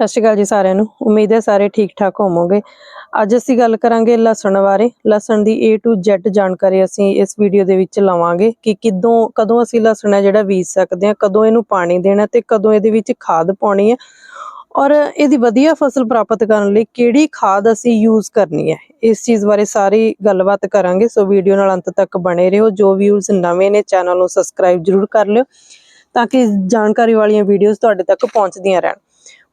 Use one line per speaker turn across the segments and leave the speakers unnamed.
ਸਤਿ ਸ਼੍ਰੀ ਅਕਾਲ ਜੀ ਸਾਰਿਆਂ ਨੂੰ। ਉਮੀਦ ਹੈ ਸਾਰੇ ਠੀਕ ਠਾਕ ਹੋਵੋਗੇ। ਅੱਜ ਅਸੀਂ ਗੱਲ ਕਰਾਂਗੇ ਲਸਣ ਬਾਰੇ। ਲਸਣ ਦੀ A to Z ਜਾਣਕਾਰੀ ਅਸੀਂ ਇਸ ਵੀਡੀਓ ਦੇ ਵਿੱਚ ਲਵਾਂਗੇ ਕਿ ਕਿਦੋਂ, ਕਦੋਂ ਅਸੀਂ ਲਸਣ ਹੈ ਜਿਹੜਾ ਬੀਜ ਸਕਦੇ ਹਾਂ, ਕਦੋਂ ਇਹਨੂੰ ਪਾਣੀ ਦੇਣਾ ਤੇ ਕਦੋਂ ਇਹਦੇ ਵਿੱਚ ਖਾਦ ਪਾਉਣੀ ਹੈ ਔਰ ਇਹਦੀ ਵਧੀਆ ਫਸਲ ਪ੍ਰਾਪਤ ਕਰਨ ਲਈ ਕਿਹੜੀ ਖਾਦ ਅਸੀਂ ਯੂਜ਼ ਕਰਨੀ ਹੈ। ਇਸ ਚੀਜ਼ ਬਾਰੇ ਸਾਰੀ ਗੱਲਬਾਤ ਕਰਾਂਗੇ, ਸੋ ਵੀਡੀਓ ਨਾਲ ਅੰਤ ਤੱਕ ਬਣੇ ਰਹੋ। ਜੋ ਵਿਊਜ਼ ਨਵੇਂ ਨੇ ਚੈਨਲ ਨੂੰ ਸਬਸਕ੍ਰਾਈਬ ਜਰੂਰ ਕਰ ਲਿਓ ਤਾਂ ਕਿ ਜਾਣਕਾਰੀ ਵਾਲੀਆਂ ਵੀਡੀਓਜ਼ ਤੁਹਾਡੇ ਤੱਕ ਪਹੁੰਚਦੀਆਂ ਰਹਿਣ।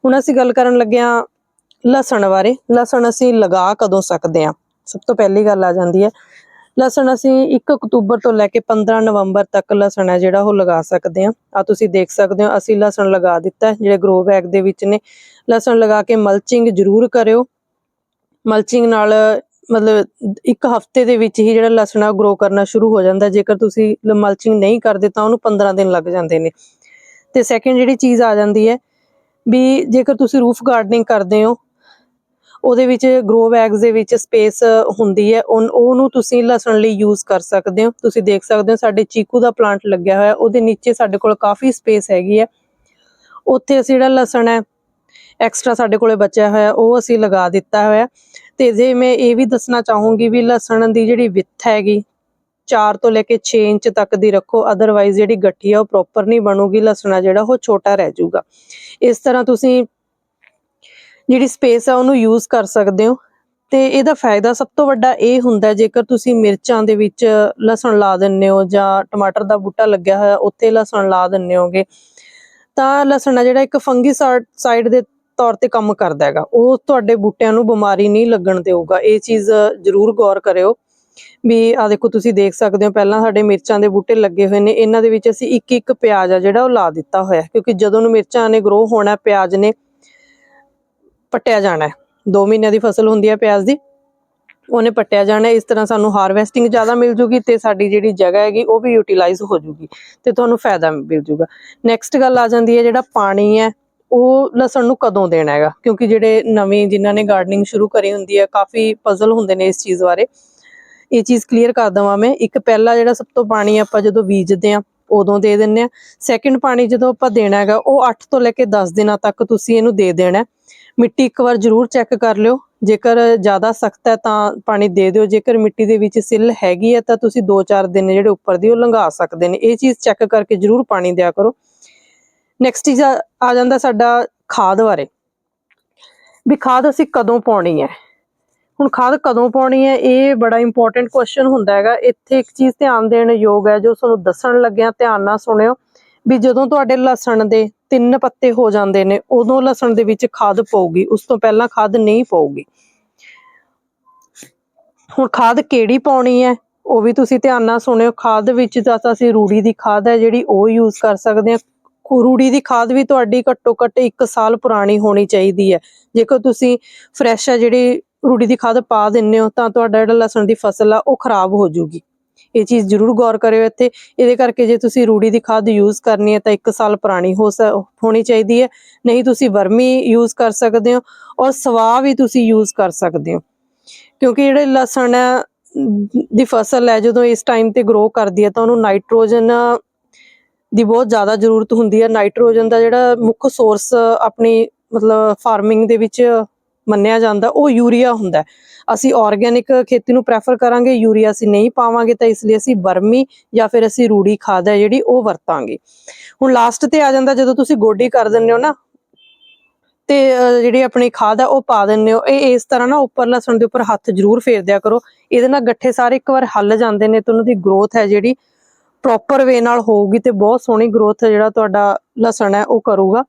ਹੁਣ ਅਸੀਂ ਗੱਲ ਕਰਨ ਲੱਗੇ ਹਾਂ ਲਸਣ ਬਾਰੇ। ਲਸਣ ਅਸੀਂ ਲਗਾ ਕਦੋਂ ਸਕਦੇ ਹਾਂ? ਸਭ ਤੋਂ ਪਹਿਲੀ ਗੱਲ ਆ ਜਾਂਦੀ ਹੈ। ਲਸਣ ਅਸੀਂ 1 ਅਕਤੂਬਰ ਤੋਂ ਲੈ ਕੇ 15 ਨਵੰਬਰ ਤੱਕ ਲਸਣ ਹੈ ਜਿਹੜਾ ਉਹ ਲਗਾ ਸਕਦੇ ਹਾਂ। ਆ ਤੁਸੀਂ ਦੇਖ ਸਕਦੇ ਹੋ, ਅਸੀਂ ਲਸਣ ਲਗਾ ਦਿੱਤਾ ਜਿਹੜੇ ਗਰੋ ਬੈਗ ਦੇ ਵਿੱਚ ਨੇ। ਲਸਣ ਲਗਾ ਕੇ ਮਲਚਿੰਗ ਜ਼ਰੂਰ ਕਰਿਓ। ਮਲਚਿੰਗ ਨਾਲ ਮਤਲਬ ਇੱਕ ਹਫ਼ਤੇ ਦੇ ਵਿੱਚ ਹੀ ਜਿਹੜਾ ਲਸਣ ਆ ਗਰੋ ਕਰਨਾ ਸ਼ੁਰੂ ਹੋ ਜਾਂਦਾ ਜੇਕਰ ਤੁਸੀਂ ਮਲਚਿੰਗ ਨਹੀਂ ਕਰਦੇ ਤਾਂ ਉਹਨੂੰ 15 ਦਿਨ ਲੱਗ ਜਾਂਦੇ ਨੇ। ਤੇ ਸੈਕਿੰਡ ਜਿਹੜੀ ਚੀਜ਼ ਆ ਜਾਂਦੀ ਹੈ ਵੀ ਜੇਕਰ ਤੁਸੀਂ ਰੂਫ ਗਾਰਡਨਿੰਗ ਕਰਦੇ ਹੋ, ਉਹਦੇ ਵਿੱਚ ਗਰੋ ਬੈਗਸ ਦੇ ਵਿੱਚ ਸਪੇਸ ਹੁੰਦੀ ਹੈ ਉਨ- ਉਹਨੂੰ ਤੁਸੀਂ ਲਸਣ ਲਈ ਯੂਜ਼ ਕਰ ਸਕਦੇ ਹੋ। ਤੁਸੀਂ ਦੇਖ ਸਕਦੇ ਹੋ ਸਾਡੇ ਚੀਕੂ ਦਾ ਪਲਾਂਟ ਲੱਗਿਆ ਹੋਇਆ, ਉਹਦੇ ਨੀਚੇ ਸਾਡੇ ਕੋਲ ਕਾਫੀ ਸਪੇਸ ਹੈਗੀ ਹੈ। ਉੱਥੇ ਅਸੀਂ ਜਿਹੜਾ ਲਸਣ ਹੈ ਐਕਸਟਰਾ ਸਾਡੇ ਕੋਲੇ ਬਚਿਆ ਹੋਇਆ, ਉਹ ਅਸੀਂ ਲਗਾ ਦਿੱਤਾ ਹੋਇਆ। ਤੇ ਜੇ ਮੈਂ ਇਹ ਵੀ ਦੱਸਣਾ ਚਾਹੂੰਗੀ ਵੀ ਲਸਣ ਦੀ ਜਿਹੜੀ ਵਿੱਥ ਹੈਗੀ 4 ਤੋਂ ਲੈ ਕੇ 6 ਇੰਚ ਤੱਕ ਦੀ ਰੱਖੋ ਅਦਰਵਾਈਜ਼ ਜਿਹੜੀ ਗੱਠੀ ਆ ਉਹ ਪ੍ਰੋਪਰ ਨਹੀਂ ਬਣੂਗੀ, ਲਸਣਾ ਜਿਹੜਾ ਉਹ ਛੋਟਾ ਰਹਿ ਜਾਊਗਾ। ਇਸ ਤਰ੍ਹਾਂ ਤੁਸੀਂ ਜਿਹੜੀ ਸਪੇਸ ਆ ਉਹਨੂੰ ਯੂਜ਼ ਕਰ ਸਕਦੇ ਹੋ। ਤੇ ਇਹਦਾ ਫਾਇਦਾ ਸਭ ਤੋਂ ਵੱਡਾ ਇਹ ਹੁੰਦਾ, ਜੇਕਰ ਤੁਸੀਂ ਮਿਰਚਾਂ ਦੇ ਵਿੱਚ ਲਸਣ ਲਾ ਦਿੰਨੇ ਹੋ ਜਾਂ ਟਮਾਟਰ ਦਾ ਬੂਟਾ ਲੱਗਿਆ ਹੋਇਆ, ਉੱਥੇ ਲਸਣ ਲਾ ਦਿੰਨੇ ਹੋਗੇ ਤਾਂ ਲਸਣ ਆ ਜਿਹੜਾ ਇੱਕ ਫੰਗੀ ਦੇ ਤੌਰ ਤੇ ਕੰਮ ਕਰਦਾ ਹੈਗਾ। ਉਹ ਤੁਹਾਡੇ ਬੂਟਿਆਂ ਨੂੰ ਬਿਮਾਰੀ ਨਹੀਂ ਲੱਗਣ ਦੇਊਗਾ। ਇਹ ਚੀਜ਼ ਜ਼ਰੂਰ ਗੌਰ ਕਰਿਓ। ਵੀ ਆ ਦੇਖੋ ਤੁਸੀਂ ਦੇਖ ਸਕਦੇ ਹੋ, ਪਹਿਲਾਂ ਸਾਡੇ ਮਿਰਚਾਂ ਦੇ ਬੂਟੇ ਲੱਗੇ ਹੋਏ ਨੇ, ਇਹਨਾਂ ਦੇ ਵਿੱਚ ਅਸੀਂ ਇੱਕ ਇੱਕ ਪਿਆਜ਼ ਆ ਜਿਹੜਾ ਉਹ ਲਾ ਦਿੱਤਾ ਹੋਇਆ ਕਿਉਂਕਿ ਜਦੋਂ ਨੂੰ ਮਿਰਚਾਂ ਨੇ ਗਰੋ ਹੋਣਾ ਪਿਆਜ਼ ਨੇ ਪੱਟਿਆ ਜਾਣਾ 2 ਮਹੀਨਿਆਂ ਦੀ ਫਸਲ ਹੁੰਦੀ ਹੈ ਪਿਆਜ਼ ਦੀ, ਉਹਨੇ ਪੱਟਿਆ ਜਾਣਾ ਇਸ ਤਰ੍ਹਾਂ ਸਾਨੂੰ ਹਾਰਵੈਸਟਿੰਗ ਜ਼ਿਆਦਾ ਮਿਲ ਜੂਗੀ ਤੇ ਸਾਡੀ ਜਿਹੜੀ ਜਗ੍ਹਾ ਹੈਗੀ ਉਹ ਵੀ ਯੂਟਿਲਾਈਜ਼ ਹੋ ਜੂਗੀ ਤੇ ਤੁਹਾਨੂੰ ਫਾਇਦਾ ਮਿਲ ਜੂਗਾ। ਨੈਕਸਟ ਗੱਲ ਆ ਜਾਂਦੀ ਹੈ ਜਿਹੜਾ ਪਾਣੀ ਹੈ, ਉਹ ਲਸਣ ਨੂੰ ਕਦੋਂ ਦੇਣਾ ਹੈਗਾ, ਕਿਉਂਕਿ ਜਿਹੜੇ ਨਵੇਂ ਜਿਨ੍ਹਾਂ ਨੇ ਗਾਰਡਨਿੰਗ ਸ਼ੁਰੂ ਕਰੀ ਹੁੰਦੀ ਹੈ, ਕਾਫੀ ਪਜ਼ਲ ਹੁੰਦੇ ਨੇ ਇਸ ਚੀਜ਼ ਬਾਰੇ ਇਹ ਚੀਜ਼ ਕਲੀਅਰ ਕਰ ਦਵਾਂ ਮੈਂ। ਇੱਕ ਪਹਿਲਾ ਜਿਹੜਾ ਸਭ ਤੋਂ ਪਾਣੀ ਆਪਾਂ ਜਦੋਂ ਬੀਜਦੇ ਆ ਉਦੋਂ ਦੇ ਦਿੰਨੇ ਆ ਸੈਕਿੰਡ ਪਾਣੀ ਜਦੋਂ ਆਪਾਂ ਦੇਣਾ ਹੈਗਾ, ਉਹ 8 ਤੋਂ ਲੈ ਕੇ 10 ਦਿਨਾਂ ਤੱਕ ਤੁਸੀਂ ਇਹਨੂੰ ਦੇ ਦੇਣਾ ਮਿੱਟੀ ਇੱਕ ਵਾਰ ਜ਼ਰੂਰ ਚੈੱਕ ਕਰ ਲਿਓ। ਜੇਕਰ ਜ਼ਿਆਦਾ ਸਖਤ ਹੈ ਤਾਂ ਪਾਣੀ ਦੇ ਦਿਓ। ਜੇਕਰ ਮਿੱਟੀ ਦੇ ਵਿੱਚ ਸਿੱਲ ਹੈਗੀ ਹੈ ਤਾਂ ਤੁਸੀਂ 2-4 ਦਿਨ ਜਿਹੜੇ ਉੱਪਰ ਦੀ ਉਹ ਲੰਘਾ ਸਕਦੇ ਨੇ। ਇਹ ਚੀਜ਼ ਚੈੱਕ ਕਰਕੇ ਜ਼ਰੂਰ ਪਾਣੀ ਦਿਆ ਕਰੋ। ਨੈਕਸਟ ਚੀਜ਼ ਆ ਆ ਜਾਂਦਾ ਸਾਡਾ ਖਾਦ ਬਾਰੇ। ਵੀ ਖਾਦ ਅਸੀਂ ਕਦੋਂ ਪਾਉਣੀ ਹੈ? ਹੁਣ ਖਾਦ ਕਦੋਂ ਪਾਉਣੀ ਹੈ? ਇਹ ਬੜਾ ਇੰਪੋਰਟੈਂਟ ਕੁਐਸਚਨ ਹੁੰਦਾ ਹੈਗਾ। ਇੱਥੇ ਇੱਕ ਚੀਜ਼ ਧਿਆਨ ਦੇਣ ਯੋਗ ਹੈ ਜੋ ਤੁਹਾਨੂੰ ਦੱਸਣ ਲੱਗਿਆ ਧਿਆਨ ਨਾਲ ਸੁਣਿਓ, ਵੀ ਜਦੋਂ ਤੁਹਾਡੇ ਲਸਣ ਦੇ ਤਿੰਨ ਪੱਤੇ ਹੋ ਜਾਂਦੇ ਨੇ, ਉਦੋਂ ਲਸਣ ਦੇ ਵਿੱਚ ਖਾਦ ਪਊਗੀ। ਉਸ ਤੋਂ ਪਹਿਲਾਂ ਖਾਦ ਨਹੀਂ ਪਊਗੀ। ਹੁਣ ਖਾਦ ਕਿਹੜੀ ਪਾਉਣੀ ਹੈ? ਉਹ ਵੀ ਤੁਸੀਂ ਧਿਆਨ ਨਾਲ ਸੁਣਿਓ। ਖਾਦ ਵਿੱਚ ਤਾਂ ਅਸੀਂ ਰੂੜੀ ਦੀ ਖਾਦ ਹੈ ਜਿਹੜੀ ਉਹ ਯੂਜ਼ ਕਰ ਸਕਦੇ ਹਾਂ। ਰੂੜੀ ਦੀ ਖਾਦ ਵੀ ਤੁਹਾਡੀ ਘੱਟੋ ਘੱਟ 1 ਸਾਲ ਪੁਰਾਣੀ ਹੋਣੀ ਚਾਹੀਦੀ ਹੈ। ਜੇਕਰ ਤੁਸੀਂ ਫਰੈਸ਼ ਹੈ ਜਿਹੜੀ ਰੂੜੀ ਦੀ ਖਾਦ ਪਾ ਦਿੰਨੇ ਹੋ ਤਾਂ ਤੁਹਾਡਾ ਜਿਹੜਾ ਲਸਣ ਦੀ ਫਸਲ ਆ, ਉਹ ਖਰਾਬ ਹੋ ਜਾਊਗੀ ਇਹ ਚੀਜ਼ ਜ਼ਰੂਰ ਗੌਰ ਕਰਿਓ ਇੱਥੇ। ਇਹਦੇ ਕਰਕੇ ਜੇ ਤੁਸੀਂ ਰੂੜੀ ਦੀ ਖਾਦ ਯੂਜ਼ ਕਰਨੀ ਹੈ ਤਾਂ 1 ਸਾਲ ਪੁਰਾਣੀ ਹੋ ਸ- ਹੋਣੀ ਚਾਹੀਦੀ ਹੈ। ਨਹੀਂ ਤੁਸੀਂ ਵਰਮੀ ਯੂਜ਼ ਕਰ ਸਕਦੇ ਹੋ ਔਰ ਸਵਾਹ ਵੀ ਤੁਸੀਂ ਯੂਜ਼ ਕਰ ਸਕਦੇ ਹੋ। ਕਿਉਂਕਿ ਜਿਹੜੇ ਲਸਣ ਦੀ ਫਸਲ ਹੈ, ਜਦੋਂ ਇਸ ਟਾਈਮ ਤੇ ਗਰੋ ਕਰਦੀ ਹੈ ਤਾਂ ਉਹਨੂੰ ਨਾਈਟ੍ਰੋਜਨ ਦੀ ਬਹੁਤ ਜ਼ਿਆਦਾ ਜ਼ਰੂਰਤ ਹੁੰਦੀ ਹੈ। ਨਾਈਟ੍ਰੋਜਨ ਦਾ ਜਿਹੜਾ ਮੁੱਖ ਸੋਰਸ ਆਪਣੀ ਮਤਲਬ ਫਾਰਮਿੰਗ ਦੇ ਵਿੱਚ ਮੰਨਿਆ ਜਾਂਦਾ, ਉਹ ਯੂਰੀਆ ਹੁੰਦਾ ਅਸੀਂ ਆਰਗੇਨਿਕ ਖੇਤੀ ਨੂੰ ਪ੍ਰੈਫਰ ਕਰਾਂਗੇ, ਯੂਰੀਆ ਅਸੀਂ ਨਹੀਂ ਪਾਵਾਂਗੇ ਤਾਂ ਇਸ ਲਈ ਅਸੀਂ ਬਰਮੀ ਜਾਂ ਫਿਰ ਅਸੀਂ ਰੂੜੀ ਖਾਦ ਹੈ ਜਿਹੜੀ ਉਹ ਵਰਤਾਂਗੇ। ਹੁਣ ਲਾਸਟ ਤੇ ਆ ਜਾਂਦਾ, ਜਦੋਂ ਤੁਸੀਂ ਗੋਡੀ ਕਰ ਦਿੰਦੇ ਹੋ ਨਾ, ਤੇ ਜਿਹੜੀ ਆਪਣੀ ਖਾਦ ਹੈ ਉਹ ਪਾ ਦਿੰਦੇ ਹੋ। ਇਹ ਇਸ ਤਰ੍ਹਾਂ ਨਾ ਉੱਪਰ ਲਸਣ ਦੇ ਉੱਪਰ ਹੱਥ ਜ਼ਰੂਰ ਫੇਰ ਦਿਆ ਕਰੋ। ਇਹਦੇ ਨਾਲ ਗੱਠੇ ਸਾਰੇ ਇੱਕ ਵਾਰ ਹੱਲ ਜਾਂਦੇ ਨੇ ਤੇ ਉਹਨਾਂ ਦੀ ਗਰੋਥ ਹੈ ਜਿਹੜੀ ਪ੍ਰੋਪਰ ਵੇ ਨਾਲ ਹੋਊਗੀ ਤੇ ਬਹੁਤ ਸੋਹਣੀ ਗਰੋਥ ਜਿਹੜਾ ਤੁਹਾਡਾ ਲਸਣ ਹੈ ਉਹ ਕਰੂਗਾ।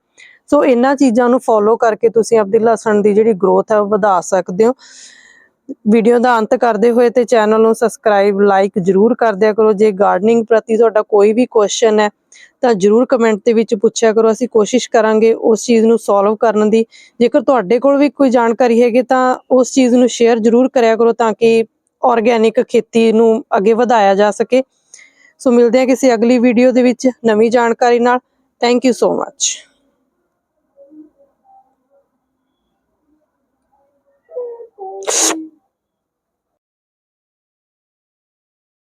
ਸੋ ਇਹਨਾਂ ਚੀਜ਼ਾਂ ਨੂੰ ਫੋਲੋ ਕਰਕੇ ਤੁਸੀਂ ਆਪਣੀ ਲਸਣ ਦੀ ਜਿਹੜੀ ਗਰੋਥ ਹੈ ਉਹ ਵਧਾ ਸਕਦੇ ਹੋ। ਵੀਡੀਓ ਦਾ ਅੰਤ ਕਰਦੇ ਹੋਏ ਤੇ ਚੈਨਲ ਨੂੰ ਸਬਸਕ੍ਰਾਈਬ ਲਾਈਕ ਜਰੂਰ ਕਰ ਦਿਆ ਕਰੋ। ਜੇ ਗਾਰਡਨਿੰਗ ਪ੍ਰਤੀ ਤੁਹਾਡਾ ਕੋਈ ਵੀ ਕੁਐਸਚਨ ਹੈ, ਤਾਂ ਜਰੂਰ ਕਮੈਂਟ ਦੇ ਵਿੱਚ ਪੁੱਛਿਆ ਕਰੋ। ਅਸੀਂ ਕੋਸ਼ਿਸ਼ ਕਰਾਂਗੇ ਉਸ ਚੀਜ਼ ਨੂੰ ਸੋਲਵ ਕਰਨ ਦੀ। ਜੇਕਰ ਤੁਹਾਡੇ ਕੋਲ ਵੀ ਕੋਈ ਜਾਣਕਾਰੀ ਹੈਗੀ, ਤਾਂ ਉਸ ਚੀਜ਼ ਨੂੰ ਸ਼ੇਅਰ ਜਰੂਰ ਕਰਿਆ ਕਰੋ ਤਾਂ ਕਿ ਆਰਗੇਨਿਕ ਖੇਤੀ ਨੂੰ ਅੱਗੇ ਵਧਾਇਆ ਜਾ ਸਕੇ। ਸੋ ਮਿਲਦੇ ਹਾਂ ਕਿਸੇ ਅਗਲੀ ਵੀਡੀਓ ਦੇ ਵਿੱਚ ਨਵੀਂ ਜਾਣਕਾਰੀ ਨਾਲ। Thank you so much